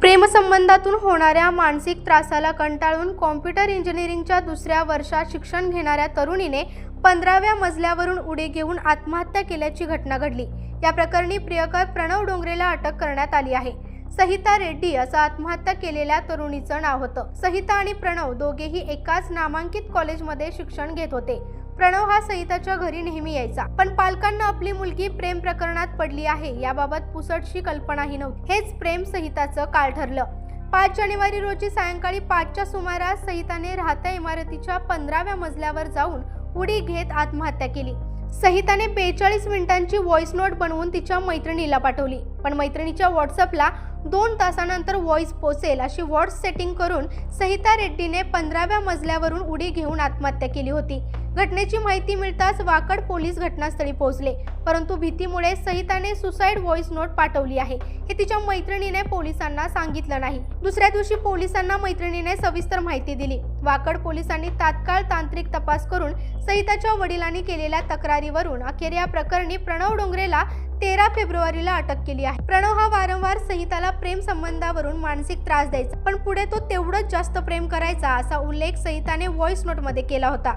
प्रेमसंबंधातून होणाऱ्या मानसिक त्रासाला कंटाळून कॉम्प्युटर इंजिनिअरिंगच्या दुसऱ्या वर्षात शिक्षण घेणाऱ्या तरुणीने पंधराव्या मजल्यावरून उडी घेऊन आत्महत्या केल्याची घटना घडली. या प्रकरणी प्रियकर प्रणव डोंगरेला अटक करण्यात आली आहे. सहिता रेड्डी असं आत्महत्या केलेल्या तरुणीचं नाव होतं. सहिता आणि प्रणव दोघेही एकाच नामांकित कॉलेजमध्ये शिक्षण घेत होते. प्रणव हा सहिताच्या घरी नेहमी यायचा पण पालकांना आपली मुलगी प्रेम प्रकरणात पडली आहे याबाबत पुसटशी कल्पनाही नव्हती. हेच प्रेम सहिताचं काल ठरलं. पाच जानेवारी रोजी सायंकाळी पाचच्या सुमारास सहिताने राहत्या इमारतीच्या पंधराव्या मजल्यावर जाऊन उडी घेत आत्महत्या केली. सहिताने बेचाळीस मिनिटांची व्हॉइस नोट बनवून तिच्या मैत्रिणीला पाठवली पण मैत्रिणीच्या व्हॉट्सअपला दोन तासानंतर व्हॉइस पोचेल अशी व्हॉट्स सेटिंग करून सहिता रेड्डीने पंधराव्या मजल्यावरून उडी घेऊन आत्महत्या केली होती. घटनेची माहिती मिळताच वाकड पोलीस घटनास्थळी पोहोचले. परंतु भीतीमुळे सहिताने सुसाईड व्हॉइस नोट पाठवली आहे. हे तिच्या मैत्रिणीने पोलिसांना सांगितलं नाही. दुसऱ्या दिवशी पोलिसांना मैत्रिणीने सविस्तर माहिती दिली. वाकड पोलिसांनी तात्काळ तांत्रिक तपास करून सहिताच्या वडिलांनी केलेल्या तक्रारीवरून अखेर या प्रकरणी प्रणव डोंगरेला तेरा फेब्रुवारीला अटक केली आहे. प्रणव हा वारंवार संहिताला प्रेम संबंधावरून मानसिक त्रास द्यायचा पण पुढे तो तेवढंच जास्त प्रेम करायचा असा उल्लेख सहिताने व्हॉइस नोटमध्ये केला होता.